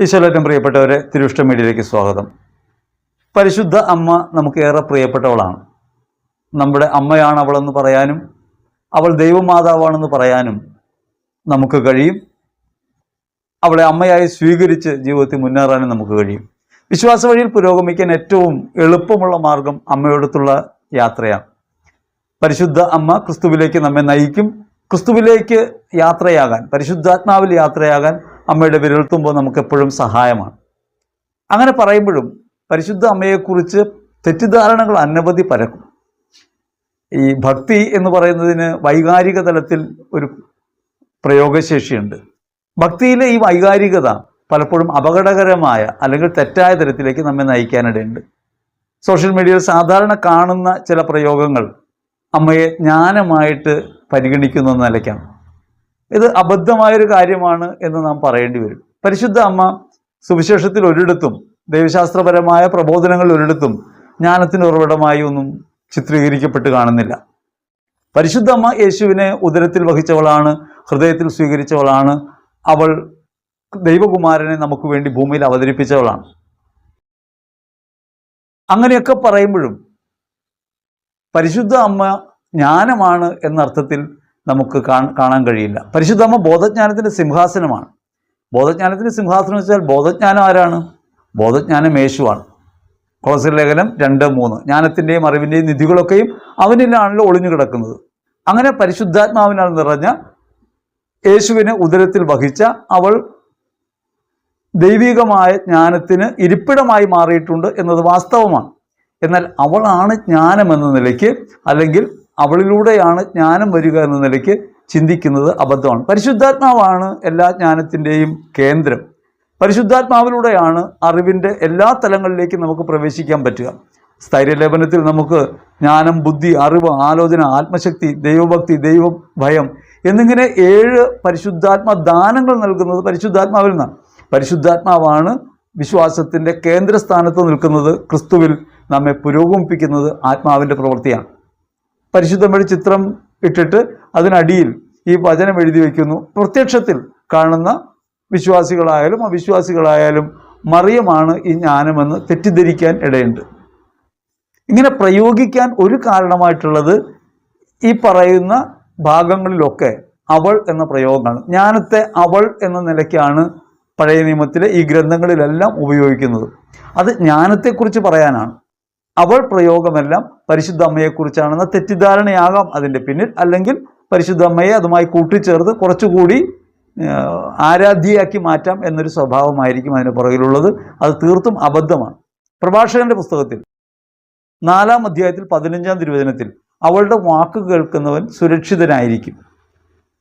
ഈശ്വരറ്റം പ്രിയപ്പെട്ടവരെ തിരുവിഷ്ട മീഡിയയിലേക്ക് സ്വാഗതം. പരിശുദ്ധ അമ്മ നമുക്ക് ഏറെ പ്രിയപ്പെട്ടവളാണ്. നമ്മുടെ അമ്മയാണ് അവളെന്ന് പറയാനും അവൾ ദൈവമാതാവാണെന്ന് പറയാനും നമുക്ക് കഴിയും. അവളെ അമ്മയായി സ്വീകരിച്ച് ജീവിതത്തിൽ മുന്നേറാനും നമുക്ക് കഴിയും. വിശ്വാസ വഴിയിൽ പുരോഗമിക്കാൻ ഏറ്റവും എളുപ്പമുള്ള മാർഗം അമ്മയോടത്തുള്ള യാത്രയാണ്. പരിശുദ്ധ അമ്മ ക്രിസ്തുവിലേക്ക് നമ്മെ നയിക്കും. ക്രിസ്തുവിലേക്ക് യാത്രയാകാൻ പരിശുദ്ധാത്മാവിൽ യാത്രയാകാൻ അമ്മയുടെ വിരൽത്തുമ്പോൾ നമുക്ക് എപ്പോഴും സഹായമാണ്. അങ്ങനെ പറയുമ്പോഴും പരിശുദ്ധ അമ്മയെക്കുറിച്ച് തെറ്റിദ്ധാരണകൾ അനവധി പരക്കും. ഈ ഭക്തി എന്ന് പറയുന്നതിന് വൈകാരിക തലത്തിൽ ഒരു പ്രയോഗശേഷിയുണ്ട്. ഭക്തിയിലെ ഈ വൈകാരികത പലപ്പോഴും അപകടകരമായ അല്ലെങ്കിൽ തെറ്റായ തരത്തിലേക്ക് നമ്മെ നയിക്കാനിടയുണ്ട്. സോഷ്യൽ മീഡിയയിൽ സാധാരണ കാണുന്ന ചില പ്രയോഗങ്ങൾ അമ്മയെ ജ്ഞാനമായിട്ട് പരിഗണിക്കുന്ന നിലയ്ക്കാണ്. ഇത് അബദ്ധമായൊരു കാര്യമാണ് എന്ന് നാം പറയേണ്ടി വരും. പരിശുദ്ധ അമ്മ സുവിശേഷത്തിൽ ഒരിടത്തും ദൈവശാസ്ത്രപരമായ പ്രബോധനങ്ങൾ ഒരിടത്തും ജ്ഞാനത്തിന് ഉറവിടമായി ഒന്നും ചിത്രീകരിക്കപ്പെട്ട് കാണുന്നില്ല. പരിശുദ്ധ അമ്മ യേശുവിനെ ഉദരത്തിൽ വഹിച്ചവളാണ് ഹൃദയത്തിൽ സ്വീകരിച്ചവളാണ്. അവൾ ദൈവകുമാരനെ നമുക്ക് വേണ്ടി ഭൂമിയിൽ അവതരിപ്പിച്ചവളാണ്. അങ്ങനെയൊക്കെ പറയുമ്പോഴും പരിശുദ്ധ അമ്മ ജ്ഞാനമാണ് എന്നർത്ഥത്തിൽ നമുക്ക് കാണാൻ കഴിയില്ല. പരിശുദ്ധ അമ്മ ബോധജ്ഞാനത്തിന്റെ സിംഹാസനമാണ്. ബോധജ്ഞാനത്തിന്റെ സിംഹാസനം വെച്ചാൽ ബോധജ്ഞാനം ആരാണ്? ബോധജ്ഞാനം യേശുവാണ്. കൊളസിൽ ലേഖനം രണ്ട് മൂന്ന്. ജ്ഞാനത്തിന്റെയും അറിവിന്റെയും നിധികളൊക്കെയും അവനിലാണല്ലോ ഒളിഞ്ഞു കിടക്കുന്നത്. അങ്ങനെ പരിശുദ്ധാത്മാവിനാൽ നിറഞ്ഞ യേശുവിനെ ഉദരത്തിൽ വഹിച്ച അവൾ ദൈവികമായ ജ്ഞാനത്തിന് ഇരിപ്പിടമായി മാറിയിട്ടുണ്ട് എന്നത് വാസ്തവമാണ്. എന്നാൽ അവളാണ് ജ്ഞാനം എന്ന നിലയ്ക്ക് അല്ലെങ്കിൽ അവളിലൂടെയാണ് ജ്ഞാനം വരിക എന്ന നിലയ്ക്ക് ചിന്തിക്കുന്നത് അബദ്ധമാണ്. പരിശുദ്ധാത്മാവാണ് എല്ലാ ജ്ഞാനത്തിന്റെയും കേന്ദ്രം. പരിശുദ്ധാത്മാവിലൂടെയാണ് അറിവിന്റെ എല്ലാ തലങ്ങളിലേക്കും നമുക്ക് പ്രവേശിക്കാൻ പറ്റുക. സ്ഥൈര്യലേപനത്തിൽ നമുക്ക് ജ്ഞാനം ബുദ്ധി അറിവ് ആലോചന ആത്മശക്തി ദൈവഭക്തി ദൈവം ഭയം എന്നിങ്ങനെ ഏഴ് പരിശുദ്ധാത്മ ദാനങ്ങൾ നൽകുന്നത് പരിശുദ്ധാത്മാവിൽ നിന്നാണ്. പരിശുദ്ധാത്മാവാണ് വിശ്വാസത്തിന്റെ കേന്ദ്രസ്ഥാനത്ത് നിൽക്കുന്നത് ക്രിസ്തുവിൽ നമ്മെ പുരോഗമിപ്പിക്കുന്നത് ആത്മാവിന്റെ പ്രവൃത്തിയാണ്. പരിശുദ്ധമഴി ചിത്രം ഇട്ടിട്ട് അതിനടിയിൽ ഈ വചനം എഴുതി വയ്ക്കുന്നു പ്രത്യക്ഷത്തിൽ കാണുന്ന വിശ്വാസികളായാലും അവിശ്വാസികളായാലും മറിയമാണ് ഈ ജ്ഞാനമെന്ന് തെറ്റിദ്ധരിക്കാൻ ഇടയുണ്ട്. ഇങ്ങനെ പ്രയോഗിക്കാൻ ഒരു കാരണമായിട്ടുള്ളത് ഈ പറയുന്ന ഭാഗങ്ങളിലൊക്കെ അവൾ എന്ന പ്രയോഗമാണ് ജ്ഞാനത്തെ അവൾ എന്ന നിലയ്ക്കാണ് പഴയ നിയമത്തിലെ ഈ ഗ്രന്ഥങ്ങളിലെല്ലാം ഉപയോഗിക്കുന്നത്. അത് ജ്ഞാനത്തെക്കുറിച്ച് പറയാനാണ്. അവൾ പ്രയോഗമെല്ലാം പരിശുദ്ധ അമ്മയെക്കുറിച്ചാണെന്ന തെറ്റിദ്ധാരണയാകാം അതിന്റെ പിന്നിൽ. അല്ലെങ്കിൽ പരിശുദ്ധ അമ്മയെ അതുമായി കൂട്ടിച്ചേർത്ത് കുറച്ചുകൂടി ആരാധ്യയാക്കി മാറ്റാം എന്നൊരു സ്വഭാവമായിരിക്കും അതിന് പുറകിലുള്ളത്. അത് തീർത്തും അബദ്ധമാണ്. പ്രഭാഷകന്റെ പുസ്തകത്തിൽ നാലാം അധ്യായത്തിൽ പതിനഞ്ചാം തിരുവചനത്തിൽ അവളുടെ വാക്ക് കേൾക്കുന്നവൻ സുരക്ഷിതനായിരിക്കും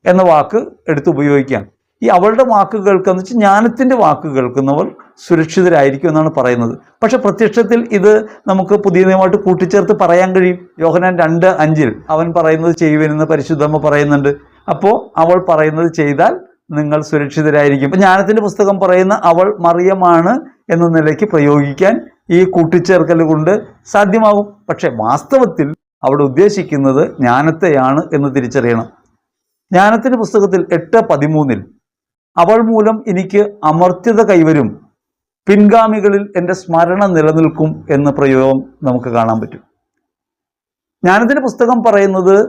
എന്ന വാക്ക് എടുത്ത് ഉപയോഗിക്കാം ഈ അവളുടെ വാക്ക് കേൾക്കുക എന്ന് വെച്ചാൽ ജ്ഞാനത്തിന്റെ വാക്ക് കേൾക്കുന്നവർ സുരക്ഷിതരായിരിക്കും എന്നാണ് പറയുന്നത്. പക്ഷെ പ്രത്യക്ഷത്തിൽ ഇത് നമുക്ക് പുതിയ നിയമമായിട്ട് കൂട്ടിച്ചേർത്ത് പറയാൻ കഴിയും. യോഹനാൻ രണ്ട് അഞ്ചിൽ അവൻ പറയുന്നത് ചെയ്യുവനെന്ന് പരിശുദ്ധമ്മ പറയുന്നുണ്ട്. അപ്പോൾ അവൾ പറയുന്നത് ചെയ്താൽ നിങ്ങൾ സുരക്ഷിതരായിരിക്കും. ജ്ഞാനത്തിന്റെ പുസ്തകം പറയുന്ന അവൾ മറിയമാണ് എന്ന നിലയ്ക്ക് പ്രയോഗിക്കാൻ ഈ കൂട്ടിച്ചേർക്കൽ കൊണ്ട് സാധ്യമാകും. പക്ഷെ വാസ്തവത്തിൽ അവിടെ ഉദ്ദേശിക്കുന്നത് ജ്ഞാനത്തെയാണ് എന്ന് തിരിച്ചറിയണം. ജ്ഞാനത്തിന്റെ പുസ്തകത്തിൽ എട്ട് പതിമൂന്നിൽ അവൾ മൂലം എനിക്ക് അമർത്യത കൈവരും. പിൻഗാമികളിൽ എന്റെ സ്മരണ നിലനിൽക്കും എന്ന പ്രയോഗം നമുക്ക് കാണാൻ പറ്റും. ജ്ഞാനത്തിന്റെ പുസ്തകം പറയുന്നത്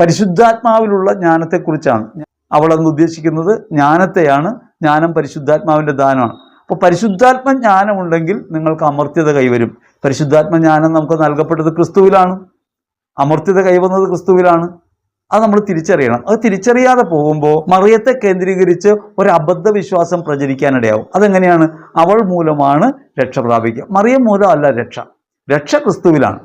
പരിശുദ്ധാത്മാവിലുള്ള ജ്ഞാനത്തെക്കുറിച്ചാണ്. അവൾ അന്ന് ഉദ്ദേശിക്കുന്നത് ജ്ഞാനത്തെയാണ് ജ്ഞാനം പരിശുദ്ധാത്മാവിന്റെ ദാനമാണ്. അപ്പോൾ പരിശുദ്ധാത്മ ജ്ഞാനമുണ്ടെങ്കിൽ നിങ്ങൾക്ക് അമർത്യത കൈവരും. പരിശുദ്ധാത്മ ജ്ഞാനം നമുക്ക് നൽകപ്പെട്ടത് ക്രിസ്തുവിലാണ്. അമർത്യത കൈവന്നത് ക്രിസ്തുവിലാണ്. അത് നമ്മൾ തിരിച്ചറിയണം. അത് തിരിച്ചറിയാതെ പോകുമ്പോൾ മറിയത്തെ കേന്ദ്രീകരിച്ച് ഒരു അബദ്ധ വിശ്വാസം പ്രചരിക്കാനിടയാവും. അതെങ്ങനെയാണ്? അവൾ മൂലമാണ് രക്ഷ പ്രാപിക്കുക. മറിയം മൂലമല്ല രക്ഷ. രക്ഷ ക്രിസ്തുവിലാണ്.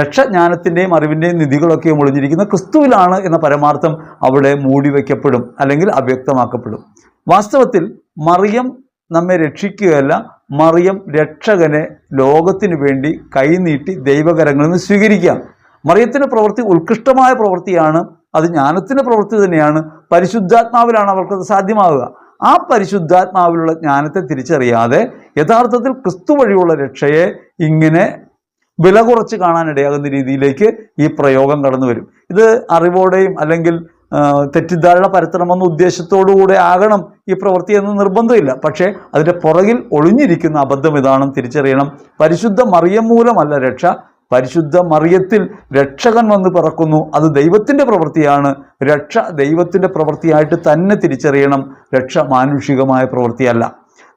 രക്ഷ ജ്ഞാനത്തിന്റെയും അറിവിന്റെയും നിധികളൊക്കെ ഒളിഞ്ഞിരിക്കുന്ന ക്രിസ്തുവിലാണ് എന്ന പരമാർത്ഥം അവിടെ മൂടി വയ്ക്കപ്പെടും അല്ലെങ്കിൽ അവ്യക്തമാക്കപ്പെടും. വാസ്തവത്തിൽ മറിയം നമ്മെ രക്ഷിക്കുകയല്ല മറിയം രക്ഷകനെ ലോകത്തിനു വേണ്ടി കൈനീട്ടി ദൈവകരങ്ങളിൽ നിന്ന് സ്വീകരിക്കാം മറിയത്തിന്റെ പ്രവൃത്തി ഉത്കൃഷ്ടമായ പ്രവൃത്തിയാണ് അത് ജ്ഞാനത്തിന്റെ പ്രവൃത്തി തന്നെയാണ്. പരിശുദ്ധാത്മാവിലാണ് അവർക്കത് സാധ്യമാവുക. ആ പരിശുദ്ധാത്മാവിലുള്ള ജ്ഞാനത്തെ തിരിച്ചറിയാതെ യഥാർത്ഥത്തിൽ ക്രിസ്തു വഴിയുള്ള രക്ഷയെ ഇങ്ങനെ വില കുറച്ച് കാണാനിടയാകുന്ന രീതിയിലേക്ക് ഈ പ്രയോഗം കടന്നു വരും. ഇത് അറിവോടെയും അല്ലെങ്കിൽ തെറ്റിദ്ധാരണ പരത്തണമെന്ന ഉദ്ദേശത്തോടുകൂടെ ആകണം ഈ പ്രവൃത്തി എന്ന് നിർബന്ധമില്ല. പക്ഷേ അതിന്റെ പുറകിൽ ഒളിഞ്ഞിരിക്കുന്ന അബദ്ധം ഇതാണെന്ന് തിരിച്ചറിയണം. പരിശുദ്ധ മറിയം മൂലമല്ല രക്ഷ. പരിശുദ്ധ മറിയത്തിൽ രക്ഷകൻ വന്ന് പിറക്കുന്നു. അത് ദൈവത്തിന്റെ പ്രവൃത്തിയാണ്. രക്ഷ ദൈവത്തിന്റെ പ്രവൃത്തിയായിട്ട് തന്നെ തിരിച്ചറിയണം. രക്ഷ മാനുഷികമായ പ്രവൃത്തിയല്ല.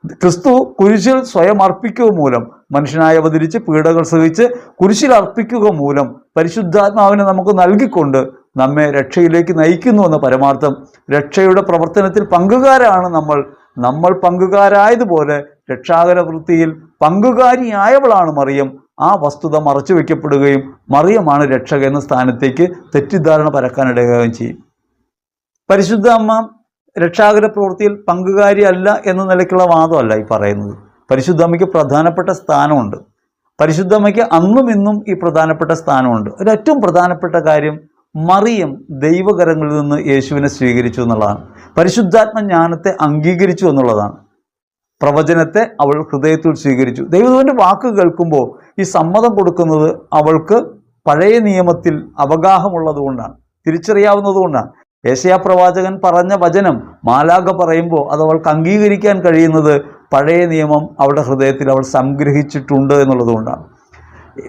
ക്രിസ്തു കുരിശിൽ സ്വയം അർപ്പിക്കുക മൂലം മനുഷ്യനായി അവതരിച്ച് പീഡകൾ സഹിച്ച് കുരിശിൽ അർപ്പിക്കുക മൂലം പരിശുദ്ധാത്മാവിനെ നമുക്ക് നൽകിക്കൊണ്ട് നമ്മെ രക്ഷയിലേക്ക് നയിക്കുന്നു എന്ന പരമാർത്ഥം. രക്ഷയുടെ പ്രവർത്തനത്തിൽ പങ്കുകാരാണ് നമ്മൾ. നമ്മൾ പങ്കുകാരായതുപോലെ രക്ഷാകര വൃത്തിയിൽ പങ്കുകാരിയായവളാണ് മറിയം. ആ വസ്തുത മറച്ചു വയ്ക്കപ്പെടുകയും മറിയമാണ് രക്ഷക എന്ന സ്ഥാനത്തേക്ക് തെറ്റിദ്ധാരണ പരക്കാനിടയുകയും ചെയ്യും. പരിശുദ്ധ അമ്മ രക്ഷാകര പ്രവൃത്തിയിൽ പങ്കുകാരിയല്ല എന്ന നിലയ്ക്കുള്ള വാദമല്ല ഈ പറയുന്നത്. പരിശുദ്ധ അമ്മയ്ക്ക് പ്രധാനപ്പെട്ട സ്ഥാനമുണ്ട്. പരിശുദ്ധ അമ്മയ്ക്ക് അന്നും ഇന്നും ഈ പ്രധാനപ്പെട്ട സ്ഥാനമുണ്ട്. ഒരു ഏറ്റവും പ്രധാനപ്പെട്ട കാര്യം മറിയം ദൈവകരങ്ങളിൽ നിന്ന് യേശുവിനെ സ്വീകരിച്ചു എന്നുള്ളതാണ്. പരിശുദ്ധാത്മ ജ്ഞാനത്തെ അംഗീകരിച്ചു എന്നുള്ളതാണ്. പ്രവചനത്തെ അവൾ ഹൃദയത്തിൽ സ്വീകരിച്ചു. ദൈവത്തിന്റെ വാക്ക് കേൾക്കുമ്പോൾ ഈ സമ്മതം കൊടുക്കുന്നത് അവൾക്ക് പഴയ നിയമത്തിൽ അവഗാഹമുള്ളതുകൊണ്ടാണ് തിരിച്ചറിയാവുന്നതുകൊണ്ടാണ് ഏഷ്യാ പ്രവാചകൻ പറഞ്ഞ വചനം മാലാഖ പറയുമ്പോൾ അത് അവൾക്ക് അംഗീകരിക്കാൻ കഴിയുന്നത് പഴയ നിയമം അവളുടെ ഹൃദയത്തിൽ അവൾ സംഗ്രഹിച്ചിട്ടുണ്ട് എന്നുള്ളതുകൊണ്ടാണ്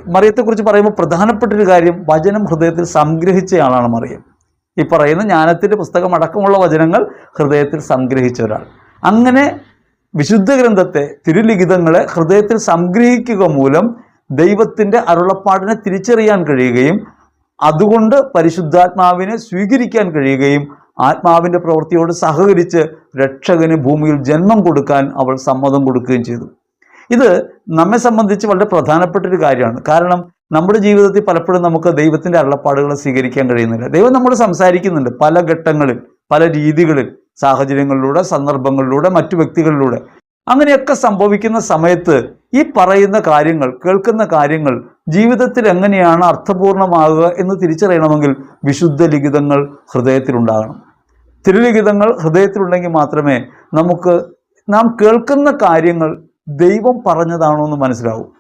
മറിയത്തെക്കുറിച്ച് പറയുമ്പോൾ പ്രധാനപ്പെട്ടൊരു കാര്യം വചനം ഹൃദയത്തിൽ സംഗ്രഹിച്ചയാളാണ് മറിയം. ഈ പറയുന്ന ജ്ഞാനത്തിന്റെ പുസ്തകം അടക്കമുള്ള വചനങ്ങൾ ഹൃദയത്തിൽ സംഗ്രഹിച്ച ഒരാൾ. അങ്ങനെ വിശുദ്ധ ഗ്രന്ഥത്തെ തിരുലിഖിതങ്ങളെ ഹൃദയത്തിൽ സംഗ്രഹിക്കുക മൂലം ദൈവത്തിന്റെ അരുളപ്പാടിനെ തിരിച്ചറിയാൻ കഴിയുകയും അതുകൊണ്ട് പരിശുദ്ധാത്മാവിനെ സ്വീകരിക്കാൻ കഴിയുകയും ആത്മാവിന്റെ പ്രവൃത്തിയോട് സഹകരിച്ച് രക്ഷകന് ഭൂമിയിൽ ജന്മം കൊടുക്കാൻ അവൾ സമ്മതം കൊടുക്കുകയും ചെയ്തു. ഇത് നമ്മെ സംബന്ധിച്ച് വളരെ പ്രധാനപ്പെട്ട ഒരു കാര്യമാണ്. കാരണം നമ്മുടെ ജീവിതത്തിൽ പലപ്പോഴും നമുക്ക് ദൈവത്തിന്റെ അരുളപ്പാടുകളെ സ്വീകരിക്കാൻ കഴിയുന്നില്ല. ദൈവം നമ്മൾ സംസാരിക്കുന്നുണ്ട് പല ഘട്ടങ്ങളിൽ പല രീതികളിൽ. സാഹചര്യങ്ങളിലൂടെ സന്ദർഭങ്ങളിലൂടെ മറ്റു വ്യക്തികളിലൂടെ. അങ്ങനെയൊക്കെ സംഭവിക്കുന്ന സമയത്ത് ഈ പറയുന്ന കാര്യങ്ങൾ കേൾക്കുന്ന കാര്യങ്ങൾ ജീവിതത്തിൽ എങ്ങനെയാണ് അർത്ഥപൂർണമാകുക എന്ന് തിരിച്ചറിയണമെങ്കിൽ വിശുദ്ധ ലിഖിതങ്ങൾ ഹൃദയത്തിലുണ്ടാകണം തിരുലിഖിതങ്ങൾ ഹൃദയത്തിലുണ്ടെങ്കിൽ മാത്രമേ നമുക്ക് നാം കേൾക്കുന്ന കാര്യങ്ങൾ ദൈവം പറഞ്ഞതാണോ എന്ന് മനസ്സിലാവും.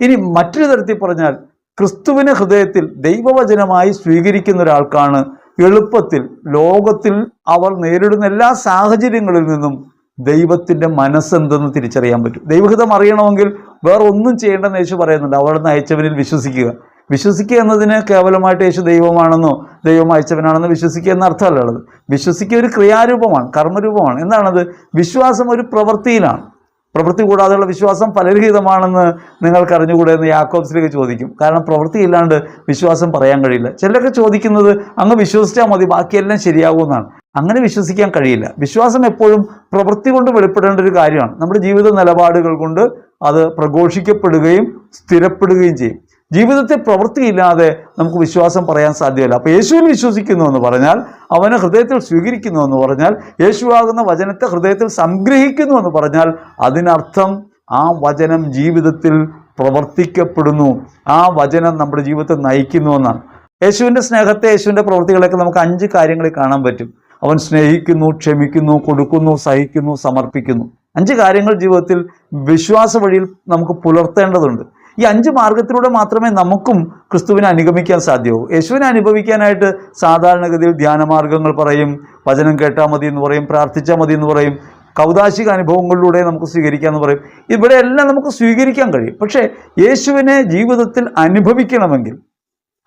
ഇനി മറ്റൊരു തരത്തിൽ പറഞ്ഞാൽ ക്രിസ്തുവിനെ ഹൃദയത്തിൽ ദൈവവചനമായി സ്വീകരിക്കുന്ന ഒരാൾക്കാണ് എളുപ്പത്തിൽ ലോകത്തിൽ അവർ നേരിടുന്ന എല്ലാ സാഹചര്യങ്ങളിൽ നിന്നും ദൈവത്തിന്റെ മനസ്സെന്തെന്ന് തിരിച്ചറിയാൻ പറ്റും. ദൈവഹിതം അറിയണമെങ്കിൽ വേറെ ഒന്നും ചെയ്യേണ്ടെന്ന് യേശു പറയുന്നുണ്ട്. അവിടുന്ന് അയച്ചവനിൽ വിശ്വസിക്കുക. വിശ്വസിക്കുക എന്നതിന് കേവലമായിട്ട് യേശു ദൈവമാണെന്നോ ദൈവം അയച്ചവനാണെന്നോ വിശ്വസിക്കുക എന്ന അർത്ഥമല്ല ഉള്ളത്. വിശ്വസിക്കുക ഒരു ക്രിയാരൂപമാണ് കർമ്മരൂപമാണ്. എന്താണത്? വിശ്വാസം ഒരു പ്രവൃത്തിയിലാണ്. പ്രവൃത്തി കൂടാതെയുള്ള വിശ്വാസം ഫലരഹിതമാണെന്ന് നിങ്ങൾക്ക് അറിഞ്ഞുകൂടെ എന്ന് യാക്കോബ്സിലേക്ക് ചോദിക്കും. കാരണം പ്രവൃത്തി ഇല്ലാണ്ട് വിശ്വാസം പറയാൻ കഴിയില്ല. ചിലരൊക്കെ ചോദിക്കുന്നത് അങ്ങ് വിശ്വസിച്ചാൽ മതി ബാക്കിയെല്ലാം ശരിയാകുമെന്നാണ് അങ്ങനെ വിശ്വസിക്കാൻ കഴിയില്ല. വിശ്വാസം എപ്പോഴും പ്രവൃത്തി കൊണ്ട് വെളിപ്പെടേണ്ട ഒരു കാര്യമാണ്. നമ്മുടെ ജീവിത നിലപാടുകൾ കൊണ്ട് അത് പ്രഘോഷിക്കപ്പെടുകയും സ്ഥിരപ്പെടുകയും ചെയ്യും. ജീവിതത്തിൽ പ്രവൃത്തിയില്ലാതെ നമുക്ക് വിശ്വാസം പറയാൻ സാധ്യമല്ല. അപ്പോൾ യേശുവിൽ വിശ്വസിക്കുന്നു എന്ന് പറഞ്ഞാൽ അവനെ ഹൃദയത്തിൽ സ്വീകരിക്കുന്നു എന്ന് പറഞ്ഞാൽ യേശുവാകുന്ന വചനത്തെ ഹൃദയത്തിൽ സംഗ്രഹിക്കുന്നു എന്ന് പറഞ്ഞാൽ അതിനർത്ഥം ആ വചനം ജീവിതത്തിൽ പ്രവർത്തിക്കപ്പെടുന്നു. ആ വചനം നമ്മുടെ ജീവിതത്തെ നയിക്കുന്നു എന്നാണ്. യേശുവിന്റെ സ്നേഹത്തെ യേശുവിന്റെ പ്രവൃത്തികളൊക്കെ നമുക്ക് അഞ്ച് കാര്യങ്ങളിൽ കാണാൻ പറ്റും. അവൻ സ്നേഹിക്കുന്നു ക്ഷമിക്കുന്നു കൊടുക്കുന്നു സഹിക്കുന്നു സമർപ്പിക്കുന്നു. അഞ്ച് കാര്യങ്ങൾ ജീവിതത്തിൽ വിശ്വാസ വഴിയിൽ നമുക്ക് പുലർത്തേണ്ടതുണ്ട്. ഈ അഞ്ച് മാർഗത്തിലൂടെ മാത്രമേ നമുക്കും ക്രിസ്തുവിനെ അനുഗമിക്കാൻ സാധ്യമാവൂ. യേശുവിനെ അനുഭവിക്കാനായിട്ട് സാധാരണഗതിയിൽ ധ്യാനമാർഗങ്ങൾ പറയും വചനം കേട്ടാൽ മതി എന്ന് പറയും പ്രാർത്ഥിച്ചാൽ മതി എന്ന് പറയും കൗതാശിക അനുഭവങ്ങളിലൂടെ നമുക്ക് സ്വീകരിക്കാമെന്ന് പറയും. ഇവിടെ എല്ലാം നമുക്ക് സ്വീകരിക്കാൻ കഴിയും. പക്ഷേ യേശുവിനെ ജീവിതത്തിൽ അനുഭവിക്കണമെങ്കിൽ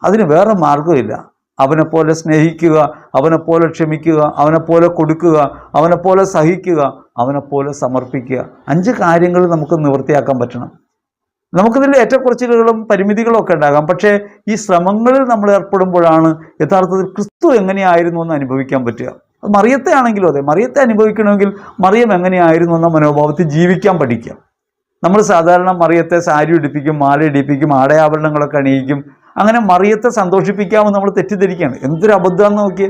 അതിന് വേറെ മാർഗമില്ല അവനെപ്പോലെ സ്നേഹിക്കുക അവനെപ്പോലെ ക്ഷമിക്കുക അവനെപ്പോലെ കൊടുക്കുക അവനെപ്പോലെ സഹിക്കുക അവനെപ്പോലെ സമർപ്പിക്കുക. അഞ്ച് കാര്യങ്ങൾ നമുക്ക് നിവൃത്തിയാക്കാൻ പറ്റണം. നമുക്കിതിൽ ഏറ്റക്കുറച്ചിലുകളും പരിമിതികളും ഒക്കെ ഉണ്ടാകാം. പക്ഷേ ഈ ശ്രമങ്ങളിൽ നമ്മൾ ഏർപ്പെടുമ്പോഴാണ് യഥാർത്ഥത്തിൽ ക്രിസ്തു എങ്ങനെയായിരുന്നു എന്ന് അനുഭവിക്കാൻ പറ്റുക. അത് മറിയത്തെ ആണെങ്കിലും അതെ മറിയത്തെ അനുഭവിക്കണമെങ്കിൽ മറിയം എങ്ങനെയായിരുന്നു എന്ന മനോഭാവത്തിൽ ജീവിക്കാൻ പഠിക്കാം. നമ്മൾ സാധാരണ മറിയത്തെ സാരി ഇടിപ്പിക്കും മാല ഇടിപ്പിക്കും ആടയാഭരണങ്ങളൊക്കെ അണിയിക്കും. അങ്ങനെ മറിയത്തെ സന്തോഷിപ്പിക്കാമെന്ന് നമ്മൾ തെറ്റിദ്ധരിക്കുകയാണ്. എന്തൊരു അബദ്ധമെന്ന് നോക്കിയേ.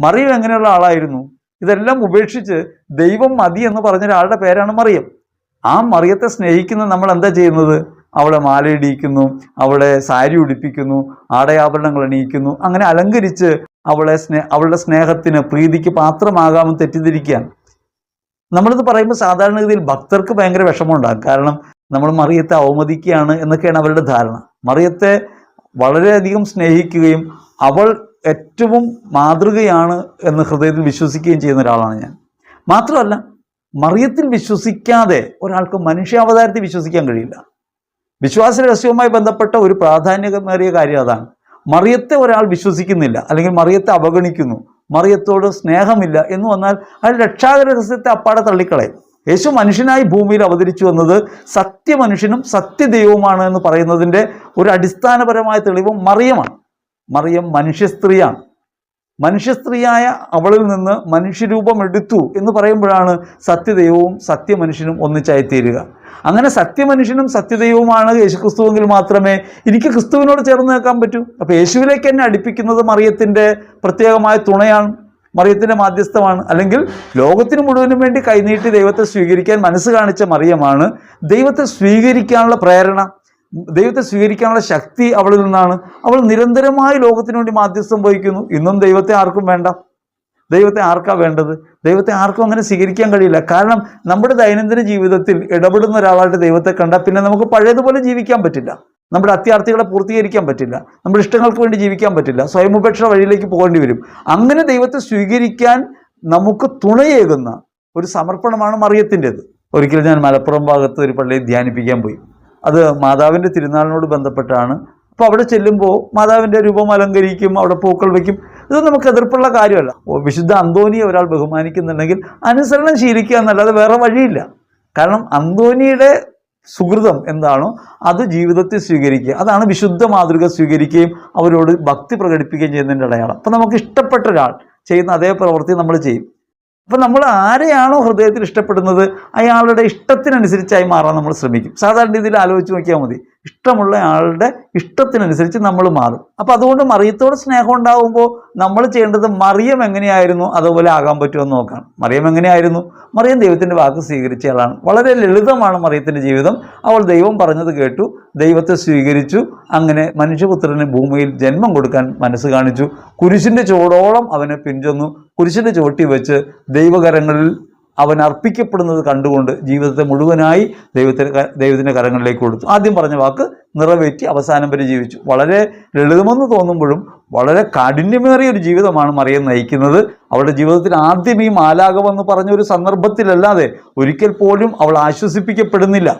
മറിയം എങ്ങനെയുള്ള ആളായിരുന്നു? ഇതെല്ലാം ഉപേക്ഷിച്ച് ദൈവം മതി എന്ന് പറഞ്ഞ ഒരാളുടെ പേരാണ് മറിയം. ആ മറിയത്തെ സ്നേഹിക്കുന്ന നമ്മൾ എന്താ ചെയ്യുന്നത്? അവളെ മാലയിടിയിക്കുന്നു അവളെ സാരി ഉടുപ്പിക്കുന്നു ആടയാഭരണങ്ങൾ അണിയിക്കുന്നു. അങ്ങനെ അലങ്കരിച്ച് അവളെ സ്നേ അവളുടെ സ്നേഹത്തിന് പ്രീതിക്ക് പാത്രമാകാമെന്ന് തെറ്റിദ്ധരിക്കുകയാണ്. നമ്മളിത് പറയുമ്പോൾ സാധാരണഗതിയിൽ ഭക്തർക്ക് ഭയങ്കര വിഷമമുണ്ടാകും. കാരണം നമ്മൾ മറിയത്തെ അവമതിക്കുകയാണ് എന്നൊക്കെയാണ് അവരുടെ ധാരണ. മറിയത്തെ വളരെയധികം സ്നേഹിക്കുകയും അവൾ ഏറ്റവും മാതൃകയാണ് എന്ന് ഹൃദയത്തിൽ വിശ്വസിക്കുകയും ചെയ്യുന്ന ഒരാളാണ് ഞാൻ. മാത്രമല്ല മറിയത്തിൽ വിശ്വസിക്കാതെ ഒരാൾക്ക് മനുഷ്യാവതാരത്തിൽ വിശ്വസിക്കാൻ കഴിയില്ല. വിശ്വാസ രഹസ്യവുമായി ബന്ധപ്പെട്ട ഒരു പ്രാധാന്യമേറിയ കാര്യം അതാണ്. മറിയത്തെ ഒരാൾ വിശ്വസിക്കുന്നില്ല അല്ലെങ്കിൽ മറിയത്തെ അവഗണിക്കുന്നു മറിയത്തോട് സ്നേഹമില്ല എന്ന് വന്നാൽ അയാൾ രക്ഷാകര രഹസ്യത്തെ അപ്പാടെ തള്ളിക്കളയും. യേശു മനുഷ്യനായി ഭൂമിയിൽ അവതരിച്ചു വന്നത് സത്യമനുഷ്യനും സത്യദൈവവുമാണ് എന്ന് പറയുന്നതിന്റെ ഒരു അടിസ്ഥാനപരമായ തെളിവ് മറിയമാണ്. മറിയം മനുഷ്യ സ്ത്രീയാണ്. മനുഷ്യ സ്ത്രീയായ അവളിൽ നിന്ന് മനുഷ്യരൂപം എടുത്തു എന്ന് പറയുമ്പോഴാണ് സത്യദൈവവും സത്യമനുഷ്യനും ഒന്നിച്ചായിത്തീരുക. അങ്ങനെ സത്യമനുഷ്യനും സത്യദൈവവുമാണ് യേശുക്രിസ്തുവെങ്കിൽ മാത്രമേ എനിക്ക് ക്രിസ്തുവിനോട് ചേർന്ന് നിൽക്കാൻ പറ്റൂ. അപ്പോൾ യേശുവിലേക്ക് എന്നെ അടുപ്പിക്കുന്നത് മറിയത്തിന്റെ പ്രത്യേകമായ തുണയാണ് മറിയത്തിന്റെ മാധ്യസ്ഥമാണ്. അല്ലെങ്കിൽ ലോകത്തിന് മുഴുവനും വേണ്ടി കൈനീട്ടി ദൈവത്തെ സ്വീകരിക്കാൻ മനസ്സ് കാണിച്ച മറിയമാണ് ദൈവത്തെ സ്വീകരിക്കാനുള്ള പ്രേരണ. ദൈവത്തെ സ്വീകരിക്കാനുള്ള ശക്തി അവളിൽ നിന്നാണ്. അവൾ നിരന്തരമായി ലോകത്തിന് വേണ്ടി മാധ്യസ്ഥം വഹിക്കുന്നു ഇന്നും ദൈവത്തെ ആർക്കും വേണ്ട. ദൈവത്തെ ആർക്കാ വേണ്ടത്? ദൈവത്തെ ആർക്കും അങ്ങനെ സ്വീകരിക്കാൻ കഴിയില്ല. കാരണം നമ്മുടെ ദൈനംദിന ജീവിതത്തിൽ ഇടപെടുന്ന ഒരാളായിട്ട് ദൈവത്തെ കണ്ടാൽ പിന്നെ നമുക്ക് പഴയതുപോലെ ജീവിക്കാൻ പറ്റില്ല. നമ്മുടെ അത്യാർത്ഥികളെ പൂർത്തീകരിക്കാൻ പറ്റില്ല. നമ്മുടെ ഇഷ്ടങ്ങൾക്ക് വേണ്ടി ജീവിക്കാൻ പറ്റില്ല. സ്വയമുപേക്ഷ വഴിയിലേക്ക് പോകേണ്ടി വരും. അങ്ങനെ ദൈവത്തെ സ്വീകരിക്കാൻ നമുക്ക് തുണയേകുന്ന ഒരു സമർപ്പണമാണ് മറിയത്തിന്റെത്. ഒരിക്കലും ഞാൻ മലപ്പുറം ഭാഗത്ത് ഒരു പള്ളിയിൽ ധ്യാനിപ്പിക്കാൻ പോയി. അത് മാതാവിന്റെ തിരുനാളിനോട് ബന്ധപ്പെട്ടാണ്. അപ്പോൾ അവിടെ ചെല്ലുമ്പോൾ മാതാവിന്റെ രൂപം അലങ്കരിക്കും അവിടെ പൂക്കൾ വയ്ക്കും. ഇത് നമുക്ക് എതിർപ്പുള്ള കാര്യമല്ല. വിശുദ്ധ അന്തോനിയെ ഒരാൾ ബഹുമാനിക്കുന്നുണ്ടെങ്കിൽ അനുസരണം ശീലിക്കുക എന്നല്ലാതെ വേറെ വഴിയില്ല. കാരണം അന്തോനിയുടെ സുഹൃതം എന്താണോ അത് ജീവിതത്തിൽ സ്വീകരിക്കുക. അതാണ് വിശുദ്ധ മാതൃക സ്വീകരിക്കുകയും അവരോട് ഭക്തി പ്രകടിപ്പിക്കുകയും ചെയ്യുന്നതിന്റെ അടയാളം. അപ്പം നമുക്ക് ഇഷ്ടപ്പെട്ട ഒരാൾ ചെയ്യുന്ന അതേ പ്രവൃത്തി നമ്മൾ ചെയ്യും. അപ്പം നമ്മൾ ആരെയാണോ ഹൃദയത്തിൽ ഇഷ്ടപ്പെടുന്നത് അയാളുടെ ഇഷ്ടത്തിനനുസരിച്ചായി മാറാൻ നമ്മൾ ശ്രമിക്കും. സാധാരണ രീതിയിൽ ആലോചിച്ച് നോക്കിയാൽ മതി. ഇഷ്ടമുള്ള ആളുടെ ഇഷ്ടത്തിനനുസരിച്ച് നമ്മൾ മാറും. അപ്പോൾ അതുകൊണ്ട് മറിയത്തോട് സ്നേഹം ഉണ്ടാകുമ്പോൾ നമ്മൾ ചെയ്യേണ്ടത് മറിയം എങ്ങനെയായിരുന്നു? അതുപോലെ ആകാൻ പറ്റുമെന്ന് നോക്കണം. മറിയം എങ്ങനെയായിരുന്നു? മറിയം ദൈവത്തിന്റെ വാക്ക് സ്വീകരിച്ച ആളാണ്. വളരെ ലളിതമാണ് മറിയത്തിന്റെ ജീവിതം. അവൾ ദൈവം പറഞ്ഞത് കേട്ടു ദൈവത്തെ സ്വീകരിച്ചു അങ്ങനെ മനുഷ്യപുത്രന് ഭൂമിയിൽ ജന്മം കൊടുക്കാൻ മനസ്സ് കാണിച്ചു. കുരിശിന്റെ ചുവടോളം അവനെ പിഞ്ചൊന്നു കുരിശിന്റെ ചുവട്ടി വെച്ച് ദൈവകരങ്ങളിൽ അവൻ അർപ്പിക്കപ്പെടുന്നത് കണ്ടുകൊണ്ട് ജീവിതത്തെ മുഴുവനായി ദൈവത്തിന് ദൈവത്തിന്റെ കരങ്ങളിലേക്ക് കൊടുത്തു. ആദ്യം പറഞ്ഞ വാക്ക് നിറവേറ്റി അവസാനം വരെ ജീവിച്ചു. വളരെ ലളിതമെന്ന് തോന്നുമ്പോഴും വളരെ കാഠിന്യമേറിയ ഒരു ജീവിതമാണ് മറിയം നയിക്കുന്നത്. അവളുടെ ജീവിതത്തിൽ ആദ്യം ഈ മാലാകമെന്ന് പറഞ്ഞ ഒരു സന്ദർഭത്തിലല്ലാതെ ഒരിക്കൽ പോലും അവൾ ആശ്വസിപ്പിക്കപ്പെടുന്നില്ല.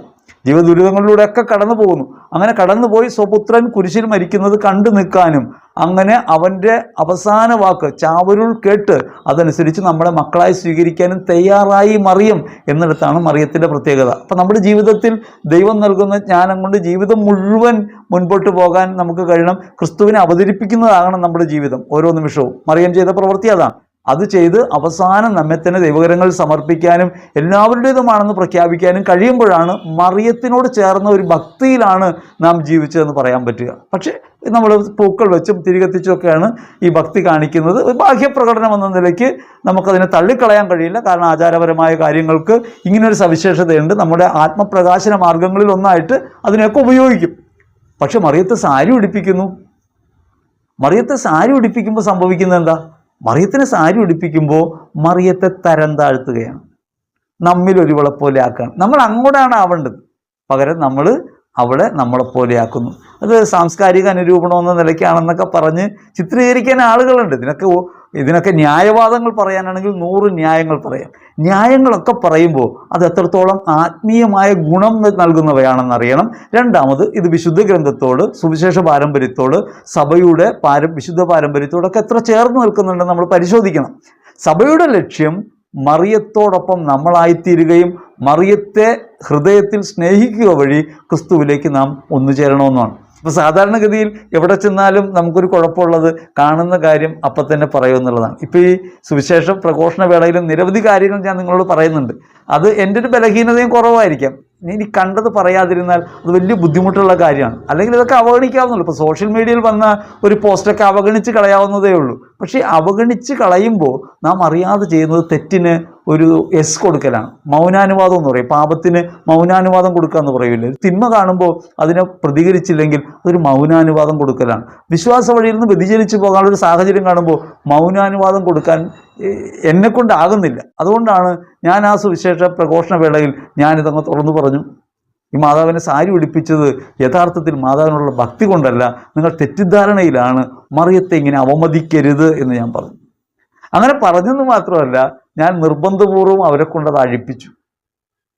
ജീവദുരിതങ്ങളിലൂടെയൊക്കെ കടന്നു പോകുന്നു അങ്ങനെ കടന്നുപോയി സ്വപുത്രൻ കുരിശിൽ മരിക്കുന്നത് കണ്ടു നിൽക്കാനും അങ്ങനെ അവന്റെ അവസാന വാക്ക് ചാവരുൾ കേട്ട് അതനുസരിച്ച് നമ്മളെ മക്കളായി സ്വീകരിക്കാനും തയ്യാറായി മറിയും എന്നിടത്താണ് മറിയത്തിന്റെ പ്രത്യേകത. അപ്പം നമ്മുടെ ജീവിതത്തിൽ ദൈവം നൽകുന്ന ജ്ഞാനം കൊണ്ട് ജീവിതം മുഴുവൻ മുൻപോട്ട് പോകാൻ നമുക്ക് കഴിയണം. ക്രിസ്തുവിനെ അവതരിപ്പിക്കുന്നതാകണം നമ്മുടെ ജീവിതം ഓരോ നിമിഷവും. മറിയം ചെയ്ത പ്രവൃത്തി അതാണ്. അത് ചെയ്ത് അവസാനം നമ്മെ തന്നെ ദൈവകരങ്ങൾ സമർപ്പിക്കാനും എല്ലാവരുടേതുമാണെന്ന് പ്രഖ്യാപിക്കാനും കഴിയുമ്പോഴാണ് മറിയത്തിനോട് ചേർന്ന ഒരു ഭക്തിയിലാണ് നാം ജീവിച്ചതെന്ന് പറയാൻ പറ്റുക. പക്ഷേ നമ്മൾ പൂക്കൾ വെച്ചും തിരികത്തിച്ചുമൊക്കെയാണ് ഈ ഭക്തി കാണിക്കുന്നത്. ഒരു ബാഹ്യപ്രകടനം എന്ന നിലയ്ക്ക് നമുക്കതിനെ തള്ളിക്കളയാൻ കഴിയില്ല. കാരണം ആചാരപരമായ കാര്യങ്ങൾക്ക് ഇങ്ങനൊരു സവിശേഷതയുണ്ട്. നമ്മുടെ ആത്മപ്രകാശന മാർഗങ്ങളിൽ ഒന്നായിട്ട് അതിനെയൊക്കെ ഉപയോഗിക്കും. പക്ഷെ മറിയത്ത് സാരി ഉടിപ്പിക്കുന്നു. മറിയത്തെ സാരി ഉടിപ്പിക്കുമ്പോൾ സംഭവിക്കുന്നത് എന്താ? മറിയത്തിനെ സാരി ഉടിപ്പിക്കുമ്പോൾ മറിയത്തെ തരം താഴ്ത്തുകയാണ്. നമ്മിൽ ഒരുവളെ പോലെ ആക്കുകയാണ് നമ്മൾ അങ്ങോട്ടാണ് ആവേണ്ടത്. പകരം നമ്മൾ അവളെ നമ്മളെ ആക്കുന്നു അത് സാംസ്കാരിക അനുരൂപണം എന്ന നിലയ്ക്കാണെന്നൊക്കെ പറഞ്ഞ് ചിത്രീകരിക്കാൻ ആളുകളുണ്ട്. ഇതിനൊക്കെ ഇതിനൊക്കെ ന്യായവാദങ്ങൾ പറയാനാണെങ്കിൽ നൂറ് ന്യായങ്ങൾ പറയാം. ന്യായങ്ങളൊക്കെ പറയുമ്പോൾ അത് എത്രത്തോളം ആത്മീയമായ ഗുണം നൽകുന്നവയാണെന്ന് അറിയണം രണ്ടാമത് ഇത് വിശുദ്ധ ഗ്രന്ഥത്തോട് സുവിശേഷ പാരമ്പര്യത്തോട് സഭയുടെ പാര വിശുദ്ധ പാരമ്പര്യത്തോടൊക്കെ എത്ര ചേർന്ന് നിൽക്കുന്നുണ്ടെന്ന് നമ്മൾ പരിശോധിക്കണം. സഭയുടെ ലക്ഷ്യം മറിയത്തോടൊപ്പം നമ്മളായിത്തീരുകയും മറിയത്തെ ഹൃദയത്തിൽ സ്നേഹിക്കുക വഴി ക്രിസ്തുവിലേക്ക് നാം ഒന്നു ചേരണമെന്നാണ് അപ്പോൾ സാധാരണഗതിയിൽ എവിടെ ചെന്നാലും നമുക്കൊരു കുഴപ്പമുള്ളത് കാണുന്ന കാര്യം അപ്പം തന്നെ പറയുമെന്നുള്ളതാണ് ഇപ്പോൾ ഈ സുവിശേഷ പ്രഘോഷണ വേളയിലും നിരവധി കാര്യങ്ങൾ ഞാൻ നിങ്ങളോട് പറയുന്നുണ്ട്. അത് എന്റെ ഒരു ബലഹീനതയും കുറവായിരിക്കാം. ഇനി കണ്ടത് പറയാതിരുന്നാൽ അത് വലിയ ബുദ്ധിമുട്ടുള്ള കാര്യമാണ്. അല്ലെങ്കിൽ ഇതൊക്കെ അവഗണിക്കാവുന്നുള്ളൂ ഇപ്പോൾ സോഷ്യൽ മീഡിയയിൽ വന്ന ഒരു പോസ്റ്റൊക്കെ അവഗണിച്ച് കളയാവുന്നതേ ഉള്ളൂ. പക്ഷേ അവഗണിച്ച് കളയുമ്പോൾ നാം അറിയാതെ ചെയ്യുന്നത് തെറ്റിന് ഒരു എസ് കൊടുക്കലാണ്. മൗനാനുവാദം എന്ന് പറയും. പാപത്തിന് മൗനാനുവാദം കൊടുക്കുക എന്ന് പറയില്ലേ തിന്മ കാണുമ്പോൾ അതിനെ പ്രതികരിച്ചില്ലെങ്കിൽ അതൊരു മൗനാനുവാദം കൊടുക്കലാണ്. വിശ്വാസ വഴിയിൽ നിന്ന് വ്യതിചലിച്ച് പോകാനുള്ള ഒരു സാഹചര്യം കാണുമ്പോൾ മൗനാനുവാദം കൊടുക്കാൻ എന്നെ കൊണ്ടാകുന്നില്ല അതുകൊണ്ടാണ് ഞാൻ ആ സുവിശേഷ പ്രഘോഷണ വേളയിൽ ഞാനിതങ്ങ് തുറന്നു പറഞ്ഞു. ഈ മാതാവിനെ സാരി ഉടുപ്പിച്ചത് യഥാർത്ഥത്തിൽ മാതാവിനുള്ള ഭക്തി കൊണ്ടല്ല നിങ്ങൾ തെറ്റിദ്ധാരണയിലാണ്. മറിയത്തെ ഇങ്ങനെ അവമതിക്കരുത് എന്ന് ഞാൻ പറഞ്ഞു. അങ്ങനെ പറഞ്ഞെന്ന് മാത്രമല്ല ഞാൻ നിർബന്ധപൂർവം അവരെ കൊണ്ടത് അഴിപ്പിച്ചു.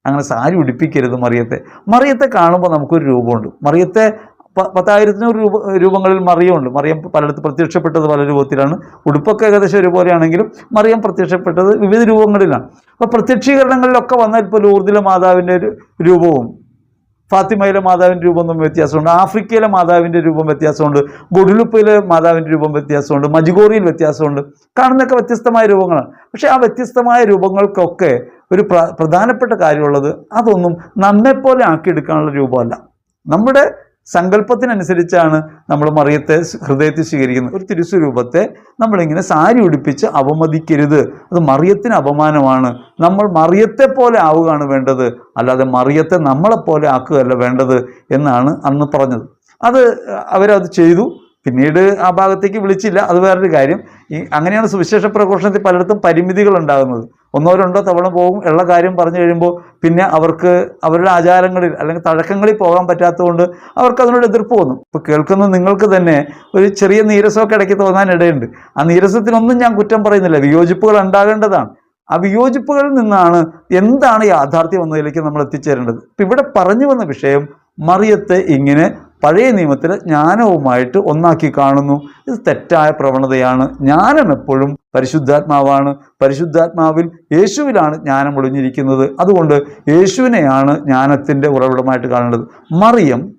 അങ്ങനെ സാരി ഉടുപ്പിക്കരുത് മറിയത്തെ. മറിയത്തെ കാണുമ്പോൾ നമുക്കൊരു രൂപമുണ്ട്. മറിയത്തെ പ- പത്തായിരത്തിനൂറ് രൂപ രൂപങ്ങളിൽ മറിയമുണ്ട്. മറിയം പലയിടത്ത് പ്രത്യക്ഷപ്പെട്ടത് പല രൂപത്തിലാണ്. ഉടുപ്പൊക്കെ ഏകദേശം ഒരുപോലെയാണെങ്കിലും മറിയം പ്രത്യക്ഷപ്പെട്ടത് വിവിധ രൂപങ്ങളിലാണ്. അപ്പോൾ പ്രത്യക്ഷീകരണങ്ങളിലൊക്കെ വന്നാൽ ഇപ്പോൾ ലൂർദിലെ മാതാവിന്റെ ഒരു രൂപവും ഫാത്തിമയിലെ മാതാവിന്റെ രൂപം തമ്മിൽ വ്യത്യാസമുണ്ട് ആഫ്രിക്കയിലെ മാതാവിന്റെ രൂപം വ്യത്യാസമുണ്ട് ഗുഡുലുപ്പയിലെ മാതാവിന്റെ രൂപം വ്യത്യാസമുണ്ട് മജുഗോറിയിൽ വ്യത്യാസമുണ്ട്. കാണുന്നൊക്കെ വ്യത്യസ്തമായ രൂപങ്ങളാണ്. പക്ഷേ ആ വ്യത്യസ്തമായ രൂപങ്ങൾക്കൊക്കെ ഒരു പ്ര പ്രധാനപ്പെട്ട കാര്യമുള്ളത് അതൊന്നും നമ്മെപ്പോലെ ആക്കിയെടുക്കാനുള്ള രൂപമല്ല. നമ്മുടെ സങ്കല്പത്തിനനുസരിച്ചാണ് നമ്മൾ മറിയത്തെ ഹൃദയത്തിൽ സ്വീകരിക്കുന്നത്. ഒരു തിരുസ്വരൂപത്തെ നമ്മളിങ്ങനെ സാരി ഉടുപ്പിച്ച് അവമതിക്കരുത്. അത് മറിയത്തിന് അപമാനമാണ്. നമ്മൾ മറിയത്തെ പോലെ ആവുകയാണ് വേണ്ടത്. അല്ലാതെ മറിയത്തെ നമ്മളെപ്പോലെ ആക്കുകയല്ല വേണ്ടത് എന്നാണ് അന്ന് പറഞ്ഞത്. അത് അവരത് ചെയ്തു. പിന്നീട് ആ ഭാഗത്തേക്ക് വിളിച്ചില്ല. അത് വേറൊരു കാര്യം. ഈ അങ്ങനെയാണ് സുവിശേഷ പ്രഘോഷണത്തിൽ പലയിടത്തും പരിമിതികൾ ഉണ്ടാകുന്നത്. ഒന്നോ രണ്ടോ തവണ പോകും ഉള്ള കാര്യം പറഞ്ഞു കഴിയുമ്പോൾ പിന്നെ അവർക്ക് അവരുടെ ആചാരങ്ങളിൽ അല്ലെങ്കിൽ തഴക്കങ്ങളിൽ പോകാൻ പറ്റാത്തതുകൊണ്ട് അവർക്ക് അതിനോട് എതിർപ്പ് വന്നു. ഇപ്പോൾ കേൾക്കുന്ന നിങ്ങൾക്ക് തന്നെ ഒരു ചെറിയ നീരസമൊക്കെ ഇടയ്ക്ക് തോന്നാൻ ഇടയുണ്ട്. ആ നീരസത്തിനൊന്നും ഞാൻ കുറ്റം പറയുന്നില്ല. വിയോജിപ്പുകൾ ഉണ്ടാകേണ്ടതാണ്. ആ വിയോജിപ്പുകളിൽ നിന്നാണ് എന്താണ് യാഥാർത്ഥ്യം എന്നതിലേക്ക് നമ്മൾ എത്തിച്ചേരേണ്ടത്. ഇപ്പം ഇവിടെ പറഞ്ഞു വന്ന വിഷയം മറിയത്തെ ഇങ്ങനെ പഴയ നിയമത്തിൽ ജ്ഞാനവുമായിട്ട് ഒന്നാക്കി കാണുന്നു. ഇത് തെറ്റായ പ്രവണതയാണ്. ജ്ഞാനം എപ്പോഴും പരിശുദ്ധാത്മാവാണ്. പരിശുദ്ധാത്മാവിൽ യേശുവിലാണ് ജ്ഞാനം ഒളിഞ്ഞിരിക്കുന്നത്. അതുകൊണ്ട് യേശുവിനെയാണ് ജ്ഞാനത്തിന്റെ ഉറവിടമായിട്ട് കാണേണ്ടത് മറിയം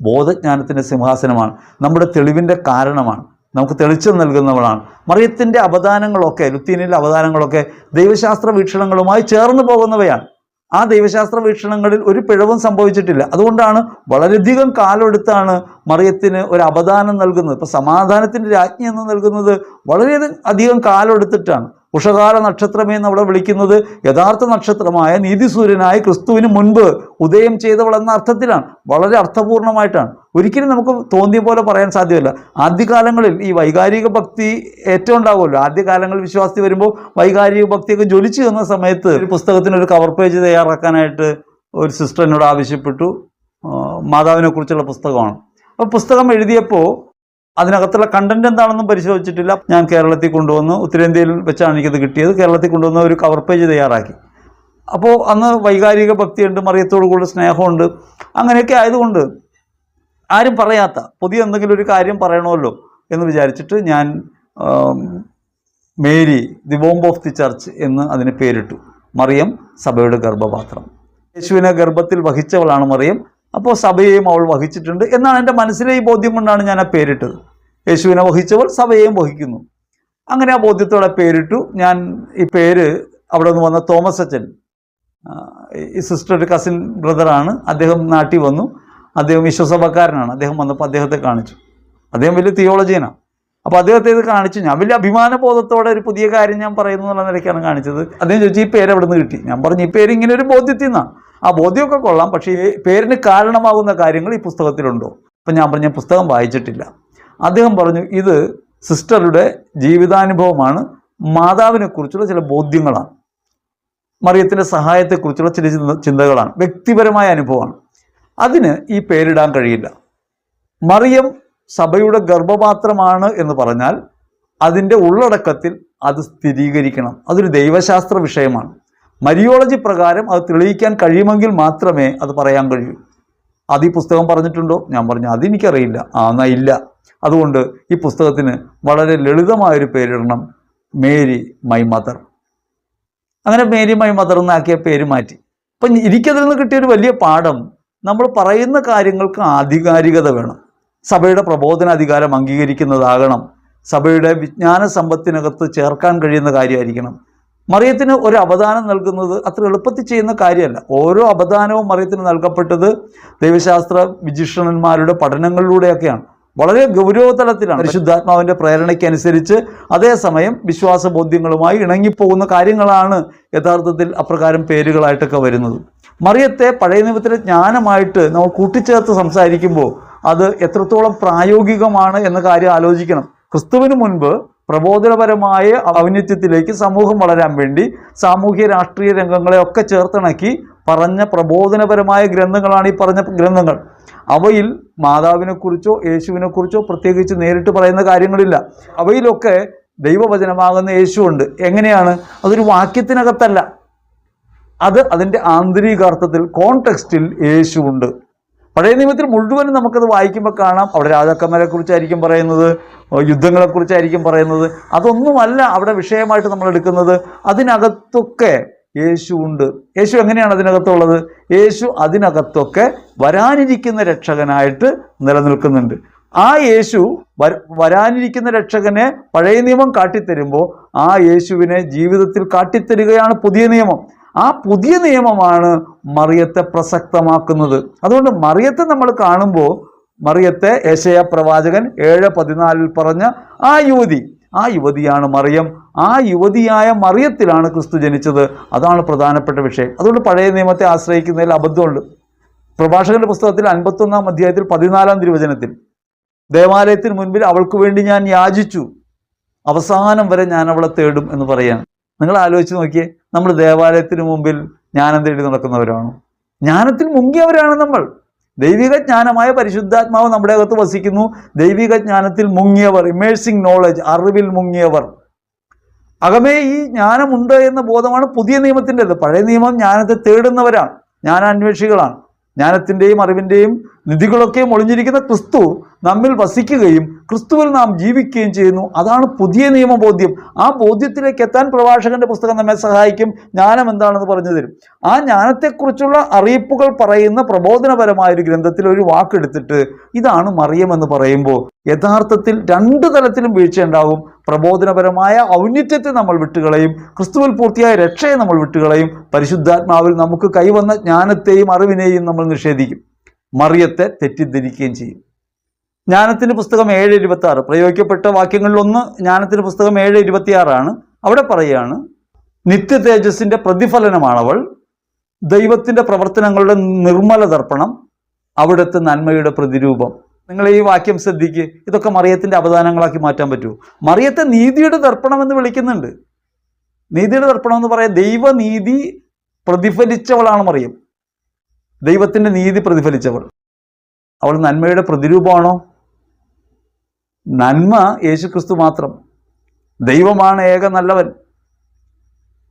ബോധജ്ഞാനത്തിന്റെ സിംഹാസനമാണ്. നമ്മുടെ തെളിവിന്റെ കാരണമാണ്. നമുക്ക് തെളിച്ചം നൽകുന്നവളാണ്. മറിയത്തിന്റെ അവദാനങ്ങളൊക്കെ ലുത്തീനിലെ അവദാനങ്ങളൊക്കെ ദൈവശാസ്ത്ര വീക്ഷണങ്ങളുമായി ചേർന്ന് പോകുന്നവയാണ്. ആ ദൈവശാസ്ത്ര വീക്ഷണങ്ങളിൽ ഒരു പിഴവും സംഭവിച്ചിട്ടില്ല. അതുകൊണ്ടാണ് വളരെയധികം കാലമെടുത്താണ് മറിയത്തിന് ഒരു അവദാനം നൽകുന്നത്. ഇപ്പോൾ സമാധാനത്തിന്റെ രാജ്ഞി എന്ന് നൽകുന്നത് വളരെ അധികം കാലമെടുത്തിട്ടാണ്. ഉഷകാല നക്ഷത്രമേ അവിടെ വിളിക്കുന്നത് യഥാർത്ഥ നക്ഷത്രമായ നീതിസൂര്യനായ ക്രിസ്തുവിന് മുൻപ് ഉദയം ചെയ്തവൾ എന്ന അർത്ഥത്തിലാണ്. വളരെ അർത്ഥപൂർണമായിട്ടാണ്. ഒരിക്കലും നമുക്ക് തോന്നിയ പോലെ പറയാൻ സാധ്യമല്ല. ആദ്യകാലങ്ങളിൽ ഈ വൈകാരിക ഭക്തി ഏറ്റവും ഉണ്ടാവുമല്ലോ. ആദ്യകാലങ്ങളിൽ വിശ്വാസത്തിൽ വരുമ്പോൾ വൈകാരിക ഭക്തിയൊക്കെ ജ്വലിച്ചു തന്ന സമയത്ത് ഒരു പുസ്തകത്തിന് ഒരു കവർ പേജ് തയ്യാറാക്കാനായിട്ട് ഒരു സിസ്റ്റർ എന്നോട് ആവശ്യപ്പെട്ടു. ആ, മാതാവിനെ കുറിച്ചുള്ള പുസ്തകമാണ്. അപ്പോൾ പുസ്തകം എഴുതിയപ്പോൾ അതിനകത്തുള്ള കണ്ടന്റ് എന്താണെന്നും പരിശോധിച്ചിട്ടില്ല. ഞാൻ കേരളത്തിൽ കൊണ്ടുവന്ന്. ഉത്തരേന്ത്യയിൽ വെച്ചാണ് എനിക്കത് കിട്ടിയത്. കേരളത്തിൽ കൊണ്ടുവന്ന ഒരു കവർ പേജ് തയ്യാറാക്കി. അപ്പോൾ അന്ന് വൈകാരിക ഭക്തിയുണ്ട് മറിയത്തോട് സ്നേഹമുണ്ട്. അങ്ങനെയൊക്കെ ആയതുകൊണ്ട് ആരും പറയാത്ത പുതിയ എന്തെങ്കിലും ഒരു കാര്യം പറയണമല്ലോ എന്ന് വിചാരിച്ചിട്ട് ഞാൻ Mary the bomb of the church എന്ന് അതിന് പേരിട്ടു. മറിയം സഭയുടെ ഗർഭപാത്രം. യേശുവിനെ ഗർഭത്തിൽ വഹിച്ചവളാണ് മറിയം. അപ്പോൾ സഭയെയും അവൾ വഹിച്ചിട്ടുണ്ട് എന്നാണ് എന്റെ മനസ്സിലെ ഈ ബോധ്യം കൊണ്ടാണ് ഞാൻ ആ പേരിട്ടത്. യേശുവിനെ വഹിച്ചവൾ സഭയെയും വഹിക്കുന്നു. അങ്ങനെ ആ ബോധ്യത്തോടെ പേരിട്ടു. ഞാൻ ഈ പേര് അവിടെ നിന്ന് വന്ന തോമസ് അച്ഛൻ ഈ സിസ്റ്റർ ഒരു കസിൻ ബ്രദറാണ് അദ്ദേഹം നാട്ടിൽ വന്നു. അദ്ദേഹം വിശ്വസഭക്കാരനാണ്. അദ്ദേഹം വന്നപ്പോൾ അദ്ദേഹത്തെ കാണിച്ചു. അദ്ദേഹം വലിയ തിയോളജിയനാണ് അപ്പോൾ അദ്ദേഹത്തെ ഇത് കാണിച്ചു. ഞാൻ വലിയ അഭിമാനബോധത്തോടെ ഒരു പുതിയ കാര്യം ഞാൻ പറയുന്നു എന്നുള്ള നിലയ്ക്കാണ് കാണിച്ചത്. അദ്ദേഹം ചോദിച്ചു ഈ പേര് എവിടെ നിന്ന് കിട്ടി? ഞാൻ പറഞ്ഞു ഈ പേര് ഇങ്ങനെ ഒരു ബോധ്യത്തിൽ നിന്നാണ്. ആ ബോധ്യമൊക്കെ കൊള്ളാം. പക്ഷേ പേരിന് കാരണമാകുന്ന കാര്യങ്ങൾ ഈ പുസ്തകത്തിലുണ്ടോ. അപ്പം ഞാൻ പറഞ്ഞ പുസ്തകം വായിച്ചിട്ടില്ല. അദ്ദേഹം പറഞ്ഞു ഇത് സിസ്റ്ററുടെ ജീവിതാനുഭവമാണ്. മാതാവിനെക്കുറിച്ചുള്ള ചില ബോധ്യങ്ങളാണ്. മറിയത്തിന്റെ സഹായത്തെക്കുറിച്ചുള്ള ചില ചിന്ത- ചിന്തകളാണ്. വ്യക്തിപരമായ അനുഭവമാണ്. അതിന് ഈ പേരിടാൻ കഴിയില്ല. മറിയം സഭയുടെ ഗർഭപാത്രമാണ് എന്ന് പറഞ്ഞാൽ അതിന്റെ ഉള്ളടക്കത്തിൽ അത് സ്ഥിരീകരിക്കണം. അതൊരു ദൈവശാസ്ത്ര വിഷയമാണ്. മരിയോളജി പ്രകാരം അത് തെളിയിക്കാൻ കഴിയുമെങ്കിൽ മാത്രമേ അത് പറയാൻ കഴിയൂ. അത് ഈ പുസ്തകം പറഞ്ഞിട്ടുണ്ടോ? ഞാൻ പറഞ്ഞു അതെനിക്കറിയില്ല. ആ എന്നാ ഇല്ല. അതുകൊണ്ട് ഈ പുസ്തകത്തിന് വളരെ ലളിതമായൊരു പേരിടണം. Mary my mother. അങ്ങനെ മേരി മൈ മദർ എന്നാക്കിയ പേര് മാറ്റി. അപ്പം എനിക്കതിൽ നിന്ന് കിട്ടിയൊരു വലിയ പാഠം നമ്മൾ പറയുന്ന കാര്യങ്ങൾക്ക് ആധികാരികത വേണം. സഭയുടെ പ്രബോധന അധികാരം അംഗീകരിക്കുന്നതാകണം. സഭയുടെ വിജ്ഞാന സമ്പത്തിനകത്ത് ചേർക്കാൻ കഴിയുന്ന കാര്യമായിരിക്കണം. മറിയത്തിന് ഒരു അവദാനം നൽകുന്നത് അത്ര എളുപ്പത്തിൽ ചെയ്യുന്ന കാര്യമല്ല. ഓരോ അവദാനവും മറിയത്തിന് നൽകപ്പെട്ടത് ദൈവശാസ്ത്ര വിജിഷണന്മാരുടെ പഠനങ്ങളിലൂടെയൊക്കെയാണ്. വളരെ ഗൗരവതലത്തിലാണ്. പരിശുദ്ധാത്മാവിന്റെ പ്രേരണയ്ക്കനുസരിച്ച് അതേസമയം വിശ്വാസ ബോധ്യങ്ങളുമായി ഇണങ്ങിപ്പോകുന്ന കാര്യങ്ങളാണ് യഥാർത്ഥത്തിൽ അപ്രകാരം പേരുകളായിട്ടൊക്കെ വരുന്നത്. മറിയത്തെ പഴയ നിയമത്തിലെ ജ്ഞാനമായിട്ട് നമ്മൾ കൂട്ടിച്ചേർത്ത് സംസാരിക്കുമ്പോൾ അത് എത്രത്തോളം പ്രായോഗികമാണ് എന്ന കാര്യം ആലോചിക്കണം. ക്രിസ്തുവിന് മുൻപ് പ്രബോധനപരമായ ഔന്നിത്യത്തിലേക്ക് സമൂഹം വളരാൻ വേണ്ടി സാമൂഹ്യ രാഷ്ട്രീയ രംഗങ്ങളെ ഒക്കെ ചേർത്തിണക്കി പറഞ്ഞ പ്രബോധനപരമായ ഗ്രന്ഥങ്ങളാണ് ഈ പറഞ്ഞ ഗ്രന്ഥങ്ങൾ. അവയിൽ മാതാവിനെക്കുറിച്ചോ യേശുവിനെക്കുറിച്ചോ പ്രത്യേകിച്ച് നേരിട്ട് പറയുന്ന കാര്യങ്ങളില്ല. അവയിലൊക്കെ ദൈവവചനമാകുന്ന യേശുവുണ്ട്. എങ്ങനെയാണ്? അതൊരു വാക്യത്തിനകത്തല്ല. അത് അതിന്റെ ആന്തരികാർത്ഥത്തിൽ കോൺടെക്സ്റ്റിൽ യേശുവുണ്ട്. പഴയ നിയമത്തിൽ മുഴുവനും നമുക്കത് വായിക്കുമ്പോൾ കാണാം. അവിടെ രാജാക്കന്മാരെ കുറിച്ചായിരിക്കും പറയുന്നത് യുദ്ധങ്ങളെക്കുറിച്ചായിരിക്കും പറയുന്നത്. അതൊന്നുമല്ല അവിടെ വിഷയമായിട്ട് നമ്മൾ എടുക്കുന്നത്. അതിനകത്തൊക്കെ യേശു ഉണ്ട്. യേശു എങ്ങനെയാണ് അതിനകത്തുള്ളത്? യേശു അതിനകത്തൊക്കെ വരാനിരിക്കുന്ന രക്ഷകനായിട്ട് നിലനിൽക്കുന്നുണ്ട്. ആ യേശു വരാനിരിക്കുന്ന രക്ഷകനെ പഴയ നിയമം കാട്ടിത്തരുമ്പോൾ ആ യേശുവിനെ ജീവിതത്തിൽ കാട്ടിത്തരികയാണ് പുതിയ നിയമം. ആ പുതിയ നിയമമാണ് മറിയത്തെ പ്രസക്തമാക്കുന്നത്. അതുകൊണ്ട് മറിയത്തെ നമ്മൾ കാണുമ്പോൾ മറിയത്തെ ഏശയ പ്രവാചകൻ ഏഴ് പതിനാലിൽ പറഞ്ഞ ആ യുവതി ആ യുവതിയാണ് മറിയം. ആ യുവതിയായ മറിയത്തിലാണ് ക്രിസ്തു ജനിച്ചത്. അതാണ് പ്രധാനപ്പെട്ട വിഷയം. അതുകൊണ്ട് പഴയ നിയമത്തെ ആശ്രയിക്കുന്നതിൽ അബദ്ധമുണ്ട്. പ്രഭാഷകന്റെ പുസ്തകത്തിൽ അൻപത്തൊന്നാം അധ്യായത്തിൽ പതിനാലാം തിരുവചനത്തിൽ ദേവാലയത്തിന് മുൻപിൽ അവൾക്ക് വേണ്ടി ഞാൻ യാചിച്ചു. അവസാനം വരെ ഞാൻ അവളെ തേടും എന്ന് പറയാൻ നിങ്ങൾ ആലോചിച്ച് നോക്കിയേ. നമ്മൾ ദേവാലയത്തിന് മുമ്പിൽ ജ്ഞാനം തേടി നടക്കുന്നവരാണ്. ജ്ഞാനത്തിൽ മുങ്ങിയവരാണ് നമ്മൾ. ദൈവിക ജ്ഞാനമായ പരിശുദ്ധാത്മാവ് നമ്മുടെ അകത്ത് വസിക്കുന്നു. ദൈവിക ജ്ഞാനത്തിൽ മുങ്ങിയവർ ഇമേഴ്സിംഗ് നോളജ് അറിവിൽ മുങ്ങിയവർ. അകമേ ഈ ജ്ഞാനമുണ്ട് എന്ന ബോധമാണ് പുതിയ നിയമത്തിന്റെത്. പഴയ നിയമം ജ്ഞാനത്തെ തേടുന്നവരാണ്. ജ്ഞാനാന്വേഷികളാണ്. ജ്ഞാനത്തിന്റെയും അറിവിന്റെയും നിധികളൊക്കെയും ഒളിഞ്ഞിരിക്കുന്ന ക്രിസ്തു നമ്മിൽ വസിക്കുകയും ക്രിസ്തുവിൽ നാം ജീവിക്കുകയും ചെയ്യുന്നു. അതാണ് പുതിയ നിയമബോധ്യം. ആ ബോധ്യത്തിലേക്ക് എത്താൻ പ്രഭാഷകന്റെ പുസ്തകം നമ്മെ സഹായിക്കും. ജ്ഞാനം എന്താണെന്ന് പറഞ്ഞു തരും. ആ ജ്ഞാനത്തെക്കുറിച്ചുള്ള അറിയിപ്പുകൾ പറയുന്ന പ്രബോധനപരമായ ഒരു ഗ്രന്ഥത്തിൽ ഒരു വാക്കെടുത്തിട്ട് ഇതാണ് മറിയം എന്ന് പറയുമ്പോൾ യഥാർത്ഥത്തിൽ രണ്ട് തലത്തിലും വീഴ്ചയുണ്ടാകും. പ്രബോധനപരമായ ഔന്നിത്യത്തെ നമ്മൾ വിട്ടുകളയും ക്രിസ്തുവിൽ പൂർത്തിയായ രക്ഷയെ നമ്മൾ വിട്ടുകളയും പരിശുദ്ധാത്മാവിൽ നമുക്ക് കൈവന്ന ജ്ഞാനത്തെയും അറിവിനെയും നമ്മൾ നിഷേധിക്കും. മറിയത്തെ തെറ്റിദ്ധരിക്കുകയും ചെയ്യും. ജ്ഞാനത്തിന്റെ പുസ്തകം ഏഴ് ഇരുപത്തി ആറ് പ്രയോഗിക്കപ്പെട്ട വാക്യങ്ങളിലൊന്ന് ജ്ഞാനത്തിന്റെ പുസ്തകം ഏഴ് ഇരുപത്തിയാറാണ്. അവിടെ പറയുകയാണ് നിത്യ തേജസ്സിന്റെ പ്രതിഫലനമാണവൾ. ദൈവത്തിന്റെ പ്രവർത്തനങ്ങളുടെ നിർമ്മല ദർപ്പണം അവിടുത്തെ നന്മയുടെ പ്രതിരൂപം. നിങ്ങൾ ഈ വാക്യം ശ്രദ്ധിക്കുക ഇതൊക്കെ മറിയത്തിന്റെ അവദാനങ്ങളാക്കി മാറ്റാൻ പറ്റുമോ മറിയത്തെ നീതിയുടെ ദർപ്പണം എന്ന് വിളിക്കുന്നുണ്ട്. നീതിയുടെ ദർപ്പണം എന്ന് പറയാൻ ദൈവനീതി പ്രതിഫലിച്ചവളാണ് മറിയം. ദൈവത്തിന്റെ നീതി പ്രതിഫലിച്ചവൾ. അവൾ നന്മയുടെ പ്രതിരൂപമാണോ? നന്മ യേശുക്രിസ്തു മാത്രം. ദൈവമാണ് ഏക നല്ലവൻ.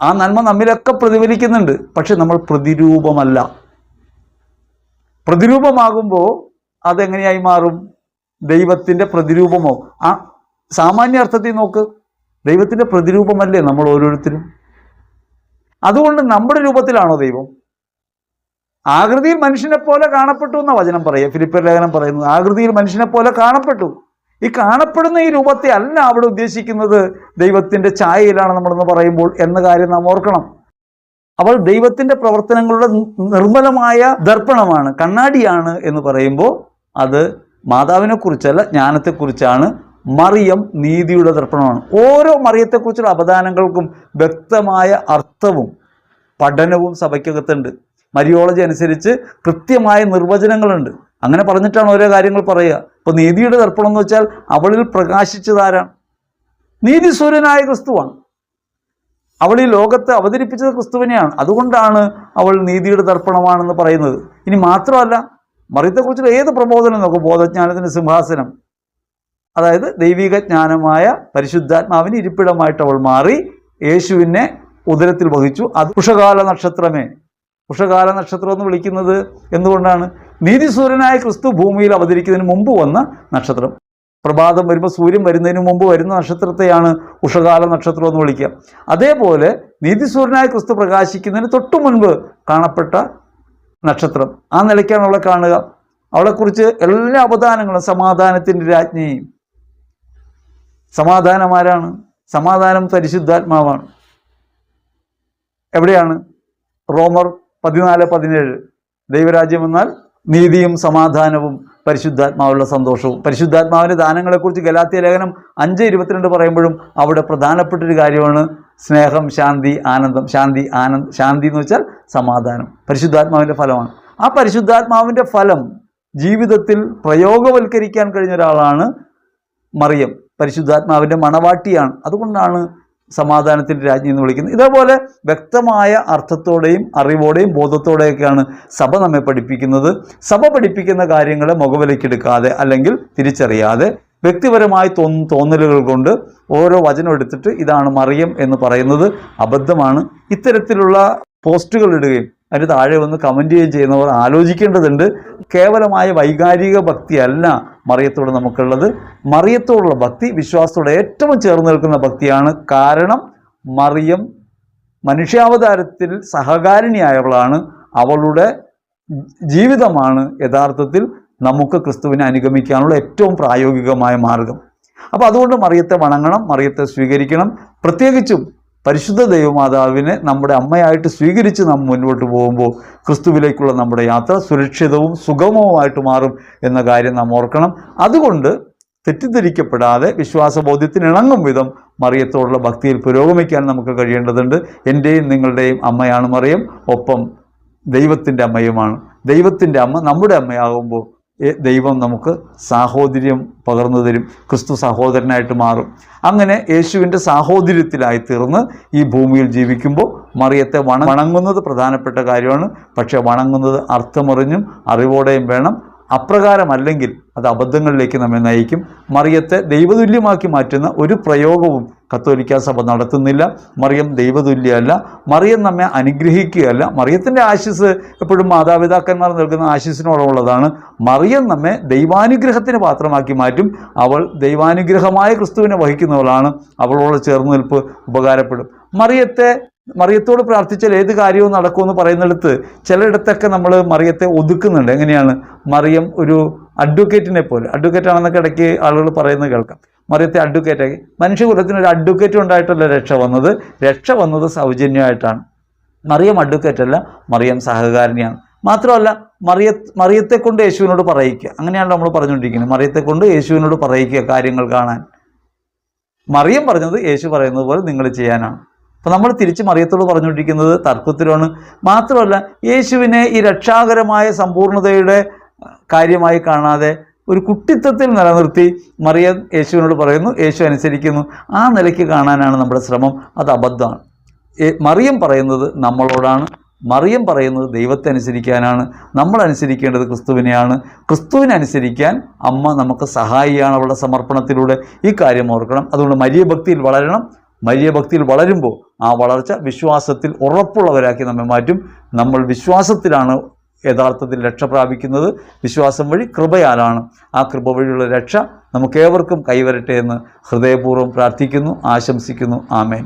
ആ നന്മ നമ്മിലൊക്കെ പ്രതിഫലിക്കുന്നുണ്ട്. പക്ഷെ നമ്മൾ പ്രതിരൂപമല്ല. പ്രതിരൂപമാകുമ്പോൾ അതെങ്ങനെയായി മാറും? ദൈവത്തിന്റെ പ്രതിരൂപമോ? ആ സാമാന്യ അർത്ഥത്തിൽ നോക്ക്. ദൈവത്തിന്റെ പ്രതിരൂപമല്ലേ നമ്മൾ ഓരോരുത്തരും? അതുകൊണ്ട് നമ്മുടെ രൂപത്തിലാണോ ദൈവം? ആകൃതിയിൽ മനുഷ്യനെ പോലെ കാണപ്പെട്ടു എന്ന വചനം പറയുക. ഫിലിപ്പർ ലേഖനം പറയുന്നത് ആകൃതിയിൽ മനുഷ്യനെ പോലെ കാണപ്പെട്ടു. ഈ കാണപ്പെടുന്ന ഈ രൂപത്തെ അല്ല അവിടെ ഉദ്ദേശിക്കുന്നത് ദൈവത്തിന്റെ ഛായയിലാണ് നമ്മളെന്ന് പറയുമ്പോൾ എന്ന കാര്യം നാം ഓർക്കണം. അവൾ ദൈവത്തിന്റെ പ്രവർത്തനങ്ങളുടെ നിർമ്മലമായ ദർപ്പണമാണ് കണ്ണാടിയാണ് എന്ന് പറയുമ്പോൾ അത് മാതാവിനെക്കുറിച്ചല്ല ജ്ഞാനത്തെക്കുറിച്ചാണ്. മറിയം നീതിയുടെ ദർപ്പണമാണ്. ഓരോ മറിയത്തെക്കുറിച്ചുള്ള അവദാനങ്ങൾക്കും വ്യക്തമായ അർത്ഥവും പഠനവും സഭയ്ക്കകത്തുണ്ട്. മരിയോളജി അനുസരിച്ച് കൃത്യമായ നിർവചനങ്ങളുണ്ട്. അങ്ങനെ പറഞ്ഞിട്ടാണ് ഓരോ കാര്യങ്ങൾ പറയുക. ഇപ്പോൾ നീതിയുടെ ദർപ്പണം എന്ന് വെച്ചാൽ അവളിൽ പ്രകാശിച്ചതാരാണ്? നീതി സൂര്യനായ ക്രിസ്തുവാണ്. അവൾ ഈ ലോകത്തെ അവതരിപ്പിച്ചത് ക്രിസ്തുവിനെയാണ്. അതുകൊണ്ടാണ് അവൾ നീതിയുടെ ദർപ്പണമാണെന്ന് പറയുന്നത്. ഇനി മാത്രമല്ല മറിയത്തെക്കുറിച്ചുള്ള ഏത് പ്രബോധനം നോക്കും? ബോധജ്ഞാനത്തിന്റെ സിംഹാസനം. അതായത് ദൈവിക ജ്ഞാനമായ പരിശുദ്ധാത്മാവിന് ഇരിപ്പിടമായിട്ട് അവൾ മാറി യേശുവിനെ ഉദരത്തിൽ വഹിച്ചു. അത് ഉഷകാല നക്ഷത്രമേ. ഉഷകാല നക്ഷത്രം എന്ന് വിളിക്കുന്നത് എന്തുകൊണ്ടാണ്? നീതിസൂര്യനായ ക്രിസ്തു ഭൂമിയിൽ അവതരിക്കുന്നതിന് മുമ്പ് വന്ന നക്ഷത്രം. പ്രഭാതം വരുമ്പോൾ സൂര്യൻ വരുന്നതിന് മുമ്പ് വരുന്ന നക്ഷത്രത്തെയാണ് ഉഷകാല നക്ഷത്രം എന്ന് വിളിക്കുക. അതേപോലെ നീതിസൂര്യനായ ക്രിസ്തു പ്രകാശിക്കുന്നതിന് തൊട്ടു മുൻപ് കാണപ്പെട്ട നക്ഷത്രം. ആ നിലയ്ക്കാണ് അവളെ കാണുക. അവളെക്കുറിച്ച് എല്ലാ അവദാനങ്ങളും സമാധാനത്തിന്റെ രാജ്ഞിയും. സമാധാനം ആരാണ് സമാധാനം പരിശുദ്ധാത്മാവാണ്. എവിടെയാണ്? റോമർ പതിനാല് പതിനേഴ്. ദൈവരാജ്യം എന്നാൽ നീതിയും സമാധാനവും പരിശുദ്ധാത്മാവുള്ള സന്തോഷവും. പരിശുദ്ധാത്മാവിന്റെ ദാനങ്ങളെക്കുറിച്ച് ഗലാത്തിയ ലേഖനം അഞ്ച് ഇരുപത്തിരണ്ട് പറയുമ്പോഴും അവിടെ പ്രധാനപ്പെട്ടൊരു കാര്യമാണ്. സ്നേഹം ശാന്തി ആനന്ദം ശാന്തി ആനന്ദ ശാന്തി എന്ന് വെച്ചാൽ സമാധാനം. പരിശുദ്ധാത്മാവിന്റെ ഫലമാണ്. ആ പരിശുദ്ധാത്മാവിന്റെ ഫലം ജീവിതത്തിൽ പ്രയോഗവൽക്കരിക്കാൻ കഴിഞ്ഞ ഒരാളാണ് മറിയം. പരിശുദ്ധാത്മാവിന്റെ മണവാട്ടിയാണ്. അതുകൊണ്ടാണ് സമാധാനത്തിന്റെ രാജ്ഞി എന്ന് വിളിക്കുന്നത്. ഇതേപോലെ വ്യക്തമായ അർത്ഥത്തോടെയും അറിവോടെയും ബോധത്തോടെയൊക്കെയാണ് സഭ നമ്മെ പഠിപ്പിക്കുന്നത്. സഭ പഠിപ്പിക്കുന്ന കാര്യങ്ങളെ മുഖവിലയ്ക്കെടുക്കാതെ അല്ലെങ്കിൽ തിരിച്ചറിയാതെ വ്യക്തിപരമായി തോന്നലുകൾ കൊണ്ട് ഓരോ വചനം എടുത്തിട്ട് ഇതാണ് മറിയം എന്ന് പറയുന്നത് അബദ്ധമാണ്. ഇത്തരത്തിലുള്ള പോസ്റ്റുകൾ ഇടുകയും അതിന് താഴെ വന്ന് കമന്റ് ചെയ്യുകയും ചെയ്യുന്നവർ ആലോചിക്കേണ്ടതുണ്ട്. കേവലമായ വൈകാരിക ഭക്തി അല്ല മറിയത്തോട് നമുക്കുള്ളത്. മറിയത്തോടുള്ള ഭക്തി വിശ്വാസത്തോടെ ഏറ്റവും ചേർന്ന് നിൽക്കുന്ന ഭക്തിയാണ്. കാരണം മറിയം മനുഷ്യാവതാരത്തിൽ സഹകാരിണിയായവളാണ്. അവളുടെ ജീവിതമാണ് യഥാർത്ഥത്തിൽ നമുക്ക് ക്രിസ്തുവിനെ അനുഗമിക്കാനുള്ള ഏറ്റവും പ്രായോഗികമായ മാർഗം. അപ്പോൾ അതുകൊണ്ട് മറിയത്തെ വണങ്ങണം മറിയത്തെ സ്വീകരിക്കണം. പ്രത്യേകിച്ചും പരിശുദ്ധ ദൈവമാതാവിനെ നമ്മുടെ അമ്മയായിട്ട് സ്വീകരിച്ച് നാം മുന്നോട്ട് പോകുമ്പോൾ ക്രിസ്തുവിലേക്കുള്ള നമ്മുടെ യാത്ര സുരക്ഷിതവും സുഗമവുമായിട്ട് മാറും എന്ന കാര്യം നാം ഓർക്കണം. അതുകൊണ്ട് തെറ്റിദ്ധരിക്കപ്പെടാതെ വിശ്വാസബോധ്യത്തിന് ഇണങ്ങും വിധം മറിയത്തോടുള്ള ഭക്തിയിൽ പുരോഗമിക്കാൻ നമുക്ക് കഴിയേണ്ടതുണ്ട്. എന്റെയും നിങ്ങളുടെയും അമ്മയാണ് മറിയം. ഒപ്പം ദൈവത്തിന്റെ അമ്മയുമാണ്. ദൈവത്തിന്റെ അമ്മ നമ്മുടെ അമ്മയാകുമ്പോൾ ദൈവം നമുക്ക് സാഹോദര്യം പകർന്നു തരും. ക്രിസ്തു സഹോദരനായിട്ട് മാറും. അങ്ങനെ യേശുവിന്റെ സാഹോദര്യത്തിലായി തീർന്ന് ഈ ഭൂമിയിൽ ജീവിക്കുമ്പോൾ മറിയത്തെ വണ വണങ്ങുന്നത് പ്രധാനപ്പെട്ട കാര്യമാണ്. പക്ഷേ വണങ്ങുന്നത് അർത്ഥമറിഞ്ഞും അറിവോടെയും വേണം. അപ്രകാരമല്ലെങ്കിൽ അത് അബദ്ധങ്ങളിലേക്ക് നമ്മെ നയിക്കും. മറിയത്തെ ദൈവതുല്യമാക്കി മാറ്റുന്ന ഒരു പ്രയോഗവും കത്തോലിക്ക സഭ നടത്തുന്നില്ല. മറിയം ദൈവതുല്യമല്ല. മറിയം നമ്മെ അനുഗ്രഹിക്കുകയല്ല. മറിയത്തിന്റെ ആശിസ് എപ്പോഴും മാതാപിതാക്കന്മാർ നൽകുന്ന ആശിസിനോടുള്ളതാണ്. മറിയം നമ്മെ ദൈവാനുഗ്രഹത്തിന് പാത്രമാക്കി മാറ്റും. അവൾ ദൈവാനുഗ്രഹമായ ക്രിസ്തുവിനെ വഹിക്കുന്നവളാണ്. അവളോട് ചേർന്ന് നിൽപ്പ് ഉപകാരപ്പെടും. മറിയത്തെ മറിയത്തോട് പ്രാർത്ഥിച്ചാൽ ഏത് കാര്യവും നടക്കുമെന്ന് പറയുന്നിടത്ത് ചിലയിടത്തൊക്കെ നമ്മൾ മറിയത്തെ ഒതുക്കുന്നുണ്ട്. എങ്ങനെയാണ്? മറിയം ഒരു അഡ്വക്കേറ്റിനെ പോലെ. അഡ്വക്കേറ്റ് ആണെന്നൊക്കെ ഇടയ്ക്ക് ആളുകൾ പറയുന്നത് കേൾക്കാം. മറിയത്തെ അഡ്വക്കേറ്റാക്കി മനുഷ്യകുലത്തിന് ഒരു അഡ്വക്കേറ്റ് ഉണ്ടായിട്ടല്ല രക്ഷ വന്നത് രക്ഷ വന്നത് സൗജന്യമായിട്ടാണ്. മറിയം അഡ്വക്കേറ്റ് അല്ല മറിയം സഹകാരിണിയാണ്. മാത്രമല്ല മറിയ മറിയത്തെ കൊണ്ട് യേശുവിനോട് പറയിക്കുക. അങ്ങനെയാണ് നമ്മൾ പറഞ്ഞുകൊണ്ടിരിക്കുന്നത്. മറിയത്തെ കൊണ്ട് യേശുവിനോട് പറയിക്കുക കാര്യങ്ങൾ കാണാൻ. മറിയം പറഞ്ഞത് യേശു പറയുന്നത് പോലെ നിങ്ങൾ ചെയ്യാനാണ്. അപ്പോൾ നമ്മൾ തിരിച്ച് മറിയത്തോട് പറഞ്ഞുകൊണ്ടിരിക്കുന്നത് തർക്കത്തിലാണ്. മാത്രമല്ല യേശുവിനെ ഈ രക്ഷാകരമായ സമ്പൂർണതയുടെ കാര്യമായി കാണാതെ ഒരു കുട്ടിത്വത്തിൽ നിലനിർത്തി മറിയ യേശുവിനോട് പറയുന്നു യേശു അനുസരിക്കുന്നു. ആ നിലയ്ക്ക് കാണാനാണ് നമ്മുടെ ശ്രമം. അത് അബദ്ധമാണ്. മറിയം പറയുന്നത് നമ്മളോടാണ്. മറിയം പറയുന്നത് ദൈവത്തെ അനുസരിക്കാനാണ്. നമ്മൾ അനുസരിക്കേണ്ടത് ക്രിസ്തുവിനെയാണ്. ക്രിസ്തുവിനെ അനുസരിക്കാൻ അമ്മ നമുക്ക് സഹായിയാണ് അവളുടെ സമർപ്പണത്തിലൂടെ. ഈ കാര്യം ഓർക്കണം. അതുകൊണ്ട് മരിയ ഭക്തിയിൽ വളരണം. മരിയ ഭക്തിയിൽ വളരുമ്പോൾ ആ വളർച്ച വിശ്വാസത്തിൽ ഉറപ്പുള്ളവരാക്കി നമ്മെ മാറ്റും. നമ്മൾ വിശ്വാസത്തിലാണ് യഥാർത്ഥത്തിൽ രക്ഷ പ്രാപിക്കുന്നത് വിശ്വാസം വഴി കൃപയാലാണ്. ആ കൃപ വഴിയുള്ള രക്ഷ നമുക്കേവർക്കും കൈവരട്ടെ എന്ന് ഹൃദയപൂർവം പ്രാർത്ഥിക്കുന്നു ആശംസിക്കുന്നു. ആമേൻ.